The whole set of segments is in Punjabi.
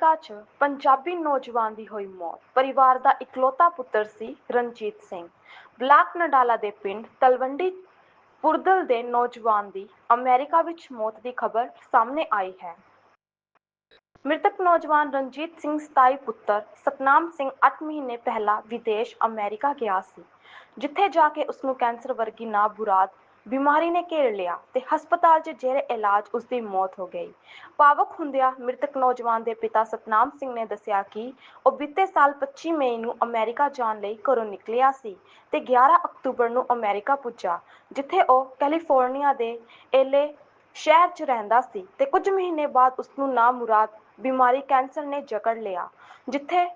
ਅਮਰੀਕਾ 'ਚ ਪੰਜਾਬੀ ਨੌਜਵਾਨ ਦੀ ਹੋਈ ਮੌਤ। ਪਰਿਵਾਰ ਦਾ ਇਕਲੌਤਾ ਪੁੱਤਰ ਸੀ ਰਣਜੀਤ ਸਿੰਘ। ਬਲਾਕ ਨਡਾਲਾ ਦੇ ਪਿੰਡ ਤਲਵੰਡੀ ਪੁਰਦਲ ਦੇ ਨੌਜਵਾਨ ਦੀ ਅਮਰੀਕਾ ਵਿੱਚ ਮੌਤ ਦੀ ਖਬਰ ਸਾਹਮਣੇ ਆਈ ਹੈ। ਮ੍ਰਿਤਕ ਨੌਜਵਾਨ ਰਣਜੀਤ ਸਿੰਘ 27 ਪੁੱਤਰ ਸਤਨਾਮ ਸਿੰਘ 8 ਮਹੀਨੇ ਪਹਿਲਾਂ ਵਿਦੇਸ਼ ਅਮਰੀਕਾ ਗਿਆ ਸੀ, ਜਿੱਥੇ ਜਾ ਕੇ ਉਸ ਨੂੰ ਕੈਂਸਰ ਵਰਗੀ ਨਾ ਬੁਰਾਦ ਬਿਮਾਰੀ ਨੇ ਘੇਰ ਲਿਆ ਤੇ ਹਸਪਤਾਲ 'ਚ ਜੇਰੇ ਇਲਾਜ ਉਸ ਦੀ ਮੌਤ ਹੋ ਗਈ। ਭਾਵੁਕ ਹੁੰਦਿਆਂ ਮ੍ਰਿਤਕ ਨੌਜਵਾਨ ਦੇ ਪਿਤਾ ਸਤਨਾਮ ਸਿੰਘ ਨੇ ਦੱਸਿਆ ਕਿ ਉਹ ਬੀਤੇ ਸਾਲ 25 ਮਈ ਨੂੰ ਅਮਰੀਕਾ ਜਾਣ ਲਈ ਘਰੋਂ ਨਿਕਲਿਆ ਸੀ ਤੇ 11 ਅਕਤੂਬਰ ਨੂੰ ਅਮਰੀਕਾ ਪੁੱਜਾ, ਜਿੱਥੇ ਉਹ ਕੈਲੀਫੋਰਨੀਆ ਦੇ ਏਲੇ ਸ਼ਹਿਰ 'ਚ ਰਹਿੰਦਾ ਸੀ ਤੇ ਕੁਝ ਮਹੀਨੇ ਬਾਅਦ ਉਸ ਨੂੰ ਨਾ ਮੁਰਾਦ ਬਿਮਾਰੀ ਕੈਂਸਰ ਨੇ ਜਕੜ ਲਿਆ, ਜਿੱਥੇ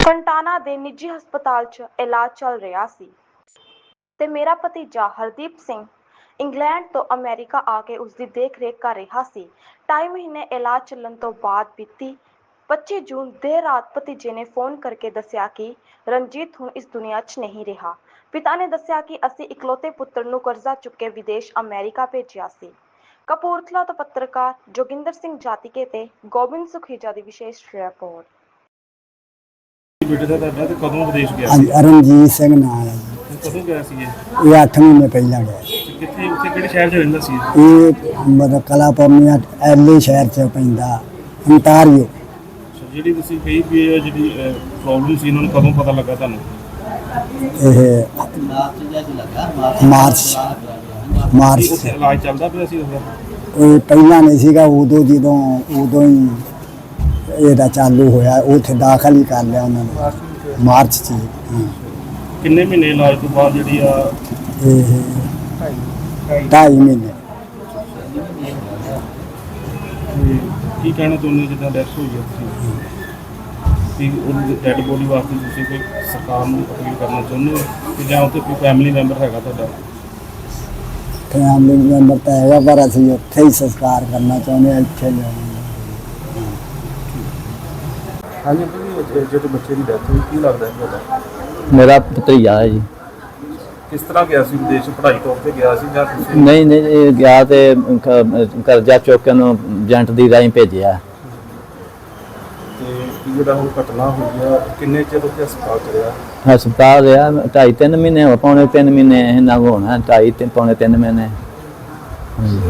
ਫੰਟਾਨਾ ਦੇ ਨਿੱਜੀ ਹਸਪਤਾਲ 'ਚ ਇਲਾਜ ਚੱਲ ਰਿਹਾ ਸੀ। ਤੇ ਮੇਰਾ ਭਤੀਜਾ ਹਰਦੀਪ ਸਿੰਘ ਇੰਗਲੈਂਡ ਤੋਂ ਅਮਰੀਕਾ ਆ ਕੇ ਉਸ ਦੀ ਦੇਖ-ਰੇਖ ਕਰ ਰਿਹਾ ਸੀ। ਢਾਈ ਮਹੀਨੇ ਇਲਾਜ ਚੱਲਣ ਤੋਂ ਬਾਅਦ ਬੀਤੀ 25 ਜੂਨ ਦੇਰ ਰਾਤ ਭਤੀਜੇ ਨੇ ਫੋਨ ਕਰਕੇ ਦੱਸਿਆ ਕਿ ਰਣਜੀਤ ਹੁਣ ਇਸ ਦੁਨੀਆ 'ਚ ਨਹੀਂ ਰਿਹਾ। ਪਿਤਾ ਨੇ ਦੱਸਿਆ ਕਿ ਅਸੀਂ ਇਕਲੌਤੇ ਪੁੱਤਰ ਨੂੰ ਕਰਜ਼ਾ ਚੁੱਕ ਕੇ ਵਿਦੇਸ਼ ਅਮਰੀਕਾ ਭੇਜਿਆ ਸੀ। ਕਪੂਰਥਲਾ ਤੋਂ ਪੱਤਰਕਾਰ ਜੋਗਿੰਦਰ ਸਿੰਘ ਜਾਤੀਕੇ ਤੇ ਗੋਬਿੰਦ ਸੁਖੀਜਾ ਦੀ ਵਿਸ਼ੇਸ਼ ਰਿਪੋਰਟ। ਬੇਟੇ ਦਾ ਤੁਹਾਡਾ ਤੇ ਕਦੋਂ ਵਿਦੇਸ਼ ਗਿਆ ਸੀ? ਹਾਂਜੀ ਅਰਨਜੀਤ ਸਿੰਘ ਨਾਮ ਹੈ ਜੀ। ਕਦੋਂ ਗਿਆ ਸੀ ਇਹ ਇਹ 8 ਮਹੀਨੇ ਪਹਿਲਾਂ ਗਿਆ ਸੀ। ਕਿੱਥੇ ਉੱਥੇ ਕਿਹੜੇ ਸ਼ਹਿਰ 'ਚ ਰਹਿੰਦਾ ਸੀ? ਇਹ ਮਤਲਬ ਕਲਾਪਰਮੀਆ ਐਲੇ ਸ਼ਹਿਰ ਚ ਪੈਂਦਾ ਅੰਟਾਰੀਓ ਅੱਛਾ, ਜਿਹੜੀ ਤੁਸੀਂ ਕਹੀ ਵੀ ਇਹ ਜਿਹੜੀ ਪ੍ਰੋਬਲਮ ਸੀ ਇਹਨਾਂ ਨੂੰ ਕਦੋਂ ਪਤਾ ਲੱਗਾ ਤੁਹਾਨੂੰ? ਇਹ ਮਾਰਚ ਕੀ ਮਾਰਚ ਉੱਥੇ ਇਲਾਜ ਚੱਲਦਾ ਪਿਆ ਸੀ ਉਹਦਾ ਇਹ ਪਹਿਲਾਂ ਨਹੀਂ ਸੀਗਾ ਉਦੋਂ ਜਦੋਂ ਉਦੋਂ ਹੀ ਇਹਦਾ ਚਾਲੂ ਹੋਇਆ ਉੱਥੇ ਦਾਖਲ ਹੀ ਕਰ ਲਿਆ ਉਹਨਾਂ ਨੇ। ਮਾਰਚ ਚ ਹੀ, ਹਾਂ। ਕਿੰਨੇ ਮਹੀਨੇ ਇਲਾਜ ਤੋਂ ਬਾਅਦ ਜਿਹੜੀ ਆ ਇਹ ਢਾਈ ਮਹੀਨੇ। ਤੇ ਕੀ ਕਹਿਣਾ ਚਾਹੁੰਦੇ ਹੋ ਜਿੱਦਾਂ ਡੈਥ ਹੋਈ ਹੈ ਤੁਸੀਂ ਕਿ ਉਹਦੀ ਡੈਡ ਬੋਡੀ ਵਾਸਤੇ ਤੁਸੀਂ ਕੋਈ ਸਰਕਾਰ ਨੂੰ ਅਪੀਲ ਕਰਨਾ ਚਾਹੁੰਦੇ ਹੋ? ਕਿ ਜਾਂ ਉੱਥੇ ਕੋਈ ਫੈਮਿਲੀ ਮੈਂਬਰ ਹੈਗਾ ਤੁਹਾਡਾ? ਫੈਮਿਲੀ ਮੈਂਬਰ ਤਾਂ ਹੈਗਾ ਪਰ ਅਸੀਂ ਉੱਥੇ ਹੀ ਸੰਸਕਾਰ ਕਰਨਾ ਚਾਹੁੰਦੇ ਹਾਂ ਇੱਥੇ ਲਿਆਉਣਾ ਹਾਂਜੀ ਜਿਹੜੇ ਬੱਚੇ ਦੀ ਡੈਥ ਹੋਈ ਕੀ ਲੱਗਦਾ ਹੈ ਤੁਹਾਡਾ? ਮੇਰਾ ਭਤੀਜਾ ਹੈ ਜੀ। ਕਿਸ ਤਰ੍ਹਾਂ ਗਿਆ ਸੀ ਵਿਦੇਸ਼? ਪੜ੍ਹਾਈ ਤੌਰ ਤੇ ਗਿਆ ਸੀ ਜਾਂ ਤੁਸੀਂ? ਨਹੀਂ ਨਹੀਂ ਇਹ ਗਿਆ ਤੇ ਕ- ਕਰਜ਼ਾ ਚੁੱਕ ਕੇ ਉਹਨੂੰ ਏਜੰਟ ਦੀ ਰਾਹੀਂ ਭੇਜਿਆ। ਤੇ ਕੀ ਜਿਹੜਾ ਹੁਣ ਘਟਨਾ ਹੋਈ ਆ ਕਿੰਨੇ ਚਿਰ ਉੱਥੇ ਹਸਪਤਾਲ ਚ ਰਿਹਾ? ਹਸਪਤਾਲ ਰਿਹਾ ਢਾਈ ਤਿੰਨ ਮਹੀਨੇ ਹੋ ਪੌਣੇ ਤਿੰਨ ਮਹੀਨੇ ਇਹਨਾਂ ਕੋਲ ਹੋਣਾ ਢਾਈ ਤਿੰਨ ਪੌਣੇ ਤਿੰਨ ਮਹੀਨੇ।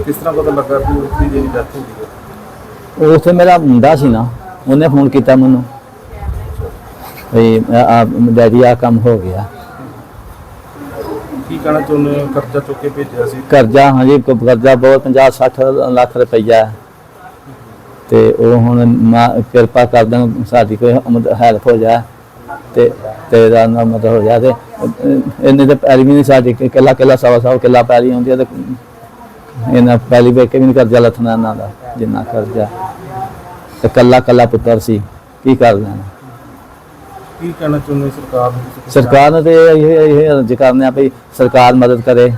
ਕਿਸ ਤਰ੍ਹਾਂ ਪਤਾ ਲੱਗਾ ਕਿ ਉਸ ਦੀ ਜਿਹੜੀ ਡੈਥ ਹੋ ਗਈ ਹੈ ਉੱਥੇ ਮੇਰਾ ਮੁੰਡਾ ਸੀ ਨਾ ਉਹਨੇ ਫੋਨ ਕੀਤਾ ਮੈਨੂੰ। ਵੀ ਆ ਡੈਡੀ ਆ ਕੰਮ ਹੋ ਗਿਆ। ਕੀ ਕਹਿਣਾ ਚਾਹੁੰਦੇ ਹੋ? ਕਰਜ਼ਾ ਚੁੱਕ ਕੇ ਭੇਜਿਆ ਸੀ। ਕਰਜ਼ਾ ਹਾਂਜੀ ਕ- ਕਰਜ਼ਾ ਬਹੁਤ 50 60 ਲੱਖ ਰੁਪਈਆ। ਹੈ। ਤੇ ਉਹ ਹੁਣ ਮਾ- ਕਿਰਪਾ ਕਰ ਦੇਣ ਸਾਡੀ ਕੋਈ ਹੈਲਪ ਹੋ ਜਾ ਤੇ ਤੇ ਦਾ ਨਾ ਮਦਦ ਹੋ ਜਾ ਤੇ ਅਹ, ਇੰਨੇ ਤੇ ਪੈਲੀ ਵੀ ਨਹੀਂ ਸਾਡੀ ਕਿ ਕਿੱਲਾ ਕਿੱਲਾ ਸਵਾ ਸਵਾ ਕਿੱਲਾ ਪੈਲੀ ਹੁੰਦੀ ਹੈ ਤੇ ਇਹਨਾਂ ਪੈਲੀ ਵੇਖ ਕੇ ਵੀ ਨਹੀਂ ਕਰਜ਼ਾ ਲੱਥਣਾ ਇਹਨਾਂ ਦਾ ਜਿੰਨਾ ਕਰਜ਼ਾ। ਤੇ ਕੱਲਾ ਕੱਲਾ ਪੁੱਤਰ ਸੀ ਕੀ ਕਰ ਲੈਣਾ? ਕੀ ਕਹਿਣਾ ਚਾਹੁੰਦੇ ਸਰਕਾਰ ਨੂੰ? ਤੁਸੀਂ? ਸਰਕਾਰ ਨੇ ਤੇ ਇਹ ਇਹ ਅਰਜ਼ ਕਰਨੇ ਆ ਵੀ ਸਰਕਾਰ ਮਦਦ ਕਰੇ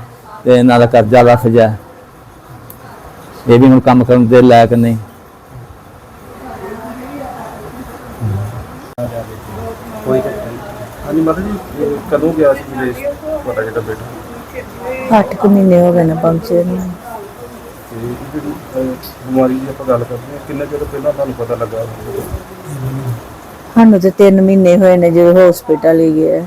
ਤੇ ਇਹਨਾਂ ਦਾ ਕਰਜ਼ਾ ਲੱਥ ਜਾ ਇਹ ਵੀ ਹੁਣ ਕੰਮ ਕਰਨ ਦੇ ਲਾਇਕ ਨਹੀਂ। ਹਾਂਜੀ ਮਤਲਬ ਜੀ ਇਹ ਕਦੋਂ ਗਿਆ ਸੀ ਵਿਦੇਸ਼? ਤੁਹਾਡਾ ਜਿਹੜਾ ਬੇਟਾ? ਅੱਠ ਕੁ ਮਹੀਨੇ ਹੋ ਗਏ ਨੇ ਪਹੁੰਚੇ ਨੂੰ। ਤੇ ਇਹ ਜਿਹੜੀ ਅਹ, ਬਿਮਾਰੀ ਦੀ ਆਪਾਂ ਗੱਲ ਕਰਦੇ ਹਾਂ ਕਿੰਨੇ ਚਿਰ ਪਹਿਲਾਂ ਤੁਹਾਨੂੰ ਪਤਾ ਲੱਗਾ? ਸਾਨੂੰ ਤੇ 3 ਮਹੀਨੇ ਹੋਏ ਨੇ ਜਦੋਂ ਹਸਪੀਟਲ ਹੀ ਗਏ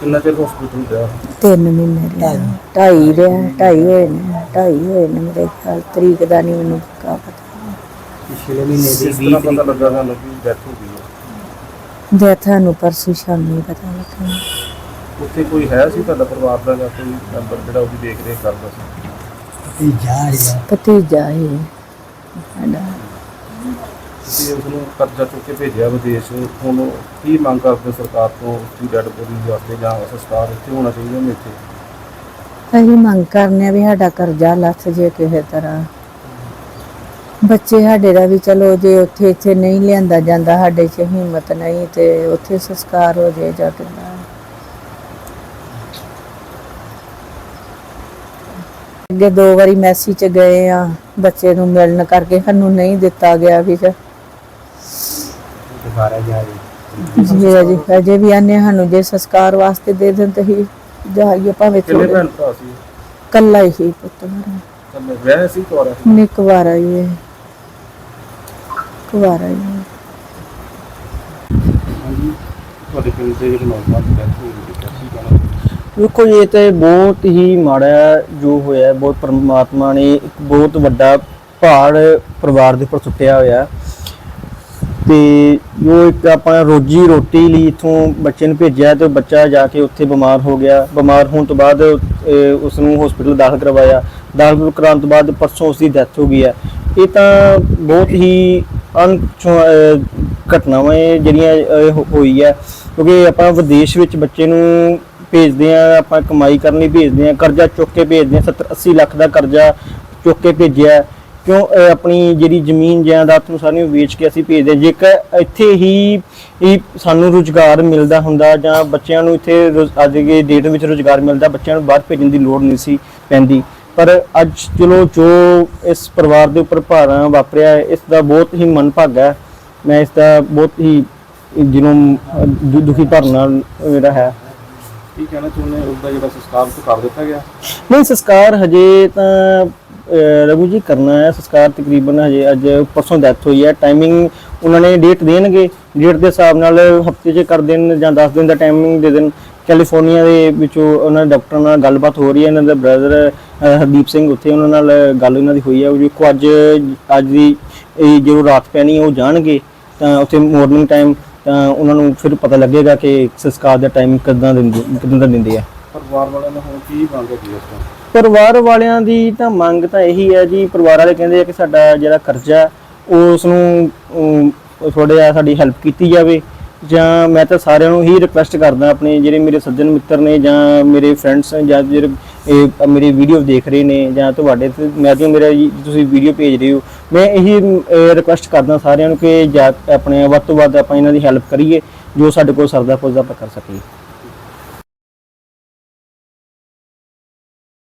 ਕਿੰਨਾ ਚਿਰ ਹਸਪੀਟਲ ਗਿਆ 3 ਮਹੀਨੇ ਰਿਹਾ। ਢਾਈ। ਰਿਹਾ ਢਾਈ ਹੋਏ ਨੇ ਢਾਈ ਹੋਏ ਨੇ ਮੇਰੇ ਖਿਆਲ ਤਰੀਕ ਦਾ ਨਹੀਂ ਮੈਨੂੰ ਪੱਕਾ ਪਤਾ। ਪਿਛਲੇ ਮਹੀਨੇ ਦੀ 20 ਪਤਾ ਲੱਗਾ ਤੁਹਾਨੂੰ ਕਿ ਡੈਥ ਹੋ ਗਈ ਹੈ? ਦੇ ਤੁਹਾਨੂੰ ਪਰਸੋਂ ਸ਼ਾਮੀ ਪਤਾ ਲੱਗਾ। ਉੱਥੇ ਕੋਈ ਹੈ ਸੀ ਤੁਹਾਡਾ ਪਰਿਵਾਰ ਦਾ ਜਾਂ ਕੋਈ ਮੈਂਬਰ ਜਿਹੜਾ ਉਹਦੀ ਦੇਖ ਰੇਖ ਕਰਦਾ ਸੀ? ਇਹ ਜਾ ਰਿਹਾ ਭਤੀਜਾ ਹੀ। ਤੁਸੀਂ ਉਸ ਨੂੰ ਕਰਜ਼ਾ ਚੁੱਕ ਕੇ ਭੇਜਿਆ ਵਿਦੇਸ਼, ਹੁਣ ਉਹ ਕੀ ਮੰਗ ਕਰਦੇ ਹੋ ਸਰਕਾਰ ਤੋਂ ਉਸਦੀ ਡੈਡ ਬੋਡੀ ਵਾਸਤੇ ਜਾਂ ਸੰਸਕਾਰ ਇੱਥੇ ਹੋਣਾ ਚਾਹੀਦਾ ਨੇ ਇੱਥੇ? ਅਸੀਂ ਮੰਗ ਕਰਨੇ ਆ ਵੀ ਸਾਡਾ ਕਰਜ਼ਾ ਲੱਥ ਜੇ ਕਿਸੇ ਤਰ੍ਹਾਂ। ਬੱਚੇ ਸਾਡੇ ਦਾ ਵੀ ਚਲੋ ਜੇ ਉੱਥੇ ਇੱਥੇ ਨਹੀਂ ਲਿਆਂਦਾ ਜਾਂਦਾ, ਸਾਡੇ 'ਚ ਹਿੰਮਤ ਨਹੀਂ ਤੇ ਉੱਥੇ ਸੰਸਕਾਰ ਹੋ ਜੇ ਜਾਂ ਕਿੱਦਾਂ। ਅੱਗੇ ਦੋ ਵਾਰੀ ਮੈਸੀ ਚ ਗਏ ਆ, ਬੱਚੇ ਨੂੰ ਮਿਲਣ ਕਰਕੇ ਸਾਨੂੰ ਨਹੀਂ ਦਿੱਤਾ ਗਿਆ ਜਾ ਜੀ ਅਜੇ ਅਜੇ ਵੀ ਆਨੇ ਸਾਨੂੰ ਜੇ ਸੰਸਕਾਰ ਵਾਸਤੇ ਦੇ ਦੇਣ ਤੇ ਹੀ ਜਾਈਏ ਭਾਵੇਂ ਕਿੰਨੇ ਥੋੜੇ ਭੈਣ ਭਰਾ ਸੀ ਕੱਲਾ ਹੀ ਸੀ ਪੁੱਤ ਮੇਰਾ ਤਾਂ ਵਿਆਹ ਸੀ ਤੋਰਾ ਨਿਕ ਵਾਰ ਆਈ ਹੈ ਕੁਵਾਰਾ ਹੀ ਹੈ। ਹਾਂਜੀ ਤੁਹਾਡੇ ਪਿੰਡ ਦੇ ਜਿਹੜੇ ਨੌਜਵਾਨ ਦੀ ਡੈਥ ਹੋਈ ਹੈ ਜੀ, ਇਹ ਤੇ ਬਹੁਤ ਹੀ ਮਾੜਾ ਜੋ ਹੋਇਆ। ਬਹੁਤ ਪਰਮਾਤਮਾ ਨੇ ਇੱਕ ਬਹੁਤ ਵੱਡਾ ਪਹਾੜ ਪਰਿਵਾਰ ਦੇ ਉੱਪਰ ਸੁੱਟਿਆ ਹੋਇਆ। ਤੇ ਜੋ ਇੱਕ ਆਪਾਂ ਰੋਜੀ ਰੋਟੀ ਲਈ ਇਥੋਂ ਬੱਚੇ ਨੂੰ ਭੇਜਿਆ ਤੇ ਬੱਚਾ ਜਾ ਕੇ ਉੱਥੇ ਬਿਮਾਰ ਹੋ ਗਿਆ। ਬਿਮਾਰ ਹੋਣ ਤੋਂ ਬਾਅਦ ਅਹ, ਉਸ ਨੂੰ ਹਸਪੀਟਲ ਦਾਖਲ ਕਰਵਾਇਆ। ਦਾਖਲ ਕਰਾਉਣ ਤੋਂ ਬਾਅਦ ਪਰਸੋਂ ਉਸ ਦੀ ਡੈਥ ਹੋ ਗਈ ਹੈ। ਇਹ ਤਾਂ ਬਹੁਤ ਹੀ ਅਣ ਘਟਨਾਵਾਂ ਇਹ ਜਿਹੜੀਆਂ ਹੋਈ ਹੈ। ਕਿਉਂਕਿ ਆਪਾਂ ਵਿਦੇਸ਼ ਵਿੱਚ ਬੱਚੇ ਨੂੰ ਭੇਜਦੇ ਆ ਆਪਾਂ ਕਮਾਈ ਕਰਨ ਲਈ ਭੇਜਦੇ ਆ ਕਰਜ਼ਾ ਚੁੱਕ ਕੇ ਭੇਜਦੇ ਆ 70 80 ਲੱਖ ਦਾ ਕਰਜ਼ਾ ਚੁੱਕ ਕੇ ਭੇਜਿਆ। ਕਿਉਂ ਆਪਣੀ ਜਿਹੜੀ ਜ਼ਮੀਨ ਜਾਇਦਾਦ ਨੂੰ ਸਾਰੀਆਂ ਵੇਚ ਕੇ ਅਸੀਂ ਭੇਜਦੇ। ਜੇਕਰ ਇੱਥੇ ਹੀ ਸਾਨੂੰ ਰੁਜ਼ਗਾਰ ਮਿਲਦਾ ਹੁੰਦਾ ਜਾਂ ਬੱਚਿਆਂ ਨੂੰ ਇੱਥੇ ਅੱਜ ਦੇ ਡੇਟ ਵਿੱਚ ਰੁਜ਼ਗਾਰ ਮਿਲਦਾ ਬੱਚਿਆਂ ਨੂੰ ਬਾਹਰ ਭੇਜਣ ਦੀ ਲੋੜ ਨਹੀਂ ਸੀ ਪੈਂਦੀ। ਪਰ ਅੱਜ ਚਲੋ ਜੋ ਇਸ ਪਰਿਵਾਰ ਦੇ ਉੱਪਰ ਭਾਰਾਂ ਵਾਪਰਿਆ ਇਸ ਦਾ ਬਹੁਤ ਹੀ ਮਨ ਭਾਗਾ ਹੈ। ਮੈਂ ਇਸ ਦਾ ਬਹੁਤ ਹੀ ਜਿਹਨੂੰ ਦੁਖੀ ਭਰਨ ਨਾਲ ਜਿਹੜਾ ਹੈ। ਕੀ ਕਹਿਣਾ ਚਾਹੁੰਦੇ ਉਹਦਾ ਜਿਹੜਾ ਸੰਸਕਾਰ ਤੋਂ ਕਰ ਦਿੱਤਾ ਗਿਆ? ਨਹੀਂ ਸੰਸਕਾਰ ਹਜੇ ਤਾਂ ਰਘੂ ਜੀ, ਕਰਨਾ ਹੈ ਸੰਸਕਾਰ ਤਕਰੀਬਨ ਹਜੇ, ਅੱਜ ਪਰਸੋਂ ਡੈਥ ਹੋਈ ਹੈ। ਟਾਈਮਿੰਗ ਉਹਨਾਂ ਨੇ ਡੇਟ ਦੇਣਗੇ। ਡੇਟ ਦੇ ਹਿਸਾਬ ਨਾਲ ਹਫ਼ਤੇ 'ਚ ਕਰ ਦੇਣ ਜਾਂ 10 ਦਿਨ ਦਾ ਟਾਈਮਿੰਗ ਦੇ ਦੇਣ। ਕੈਲੀਫੋਰਨੀਆ ਦੇ ਵਿੱਚੋਂ ਉਹਨਾਂ ਦੇ ਡਾਕਟਰਾਂ ਨਾਲ ਗੱਲਬਾਤ ਹੋ ਰਹੀ ਹੈ। ਇਹਨਾਂ ਦਾ ਬ੍ਰਦਰ ਹਰਦੀਪ ਸਿੰਘ ਉੱਥੇ ਉਹਨਾਂ ਨਾਲ ਗੱਲ ਉਹਨਾਂ ਦੀ ਹੋਈ ਹੈ। ਉਹ ਦੇਖੋ, ਅੱਜ ਅੱਜ ਦੀ ਇਹ ਜਦੋਂ ਰਾਤ ਪੈਣੀ ਉਹ ਜਾਣਗੇ। ਤਾਂ ਉੱਥੇ ਮਾਰਨਿੰਗ ਟਾਈਮ ਤਾਂ ਉਹਨਾਂ ਨੂੰ ਫਿਰ ਪਤਾ ਲੱਗੇਗਾ ਕਿ ਸੰਸਕਾਰ ਦਾ ਟਾਈਮ ਕਿੱਦਾਂ ਦਿੰਦੇ ਕਿੱਦਾਂ ਦਾ ਦਿੰਦੇ ਆ। ਪਰਿਵਾਰ ਵਾਲਿਆਂ ਨੇ ਹੁਣ ਕੀ ਮੰਗ ਹੈ ਇਸ ਤੋਂ ਪਰਿਵਾਰ ਵਾਲਿਆਂ ਦੀ ਤਾਂ ਮੰਗ ਤਾਂ ਇਹੀ ਹੈ ਜੀ ਪਰਿਵਾਰ ਵਾਲੇ ਕਹਿੰਦੇ ਆ ਕਿ ਸਾਡਾ ਜਿਹੜਾ ਕਰਜ਼ਾ ਉਹ ਉਸ ਨੂੰ ਅਮ, ਥੋੜ੍ਹਾ ਜਿਹਾ ਸਾਡੀ ਹੈਲਪ ਕੀਤੀ ਜਾਵੇ। ਜਾਂ ਮੈਂ ਤਾਂ ਸਾਰਿਆਂ ਨੂੰ ਹੀ ਰਿਕੁਐਸਟ ਕਰਦਾ ਆਪਣੇ ਜਿਹੜੇ ਮੇਰੇ ਸੱਜਣ ਮਿੱਤਰ ਨੇ ਜਾਂ ਮੇਰੇ ਫਰੈਂਡਸ ਜਾਂ ਜਿਹੜੇ ਇਹ ਮੇਰੀ ਵੀਡੀਓ ਦੇਖ ਰਹੇ ਨੇ ਜਾਂ ਤੁਹਾਡੇ ਮੈਂ ਜੋ ਮੇਰਾ ਤੁਸੀਂ ਵੀਡੀਓ ਭੇਜ ਰਹੇ ਹੋ ਮੈਂ ਇਹੀ ਰਿਕੁਐਸਟ ਕਰਦਾ ਸਾਰਿਆਂ ਨੂੰ ਕਿ ਜਾ ਆਪਣੇ ਵੱਧ ਤੋਂ ਵੱਧ ਆਪਾਂ ਇਹਨਾਂ ਦੀ ਹੈਲਪ ਕਰੀਏ ਜੋ ਸਾਡੇ ਕੋਲ ਸਰਦਾ ਪੁੱਜਦਾ ਆਪਾਂ ਕਰ ਸਕੀਏ।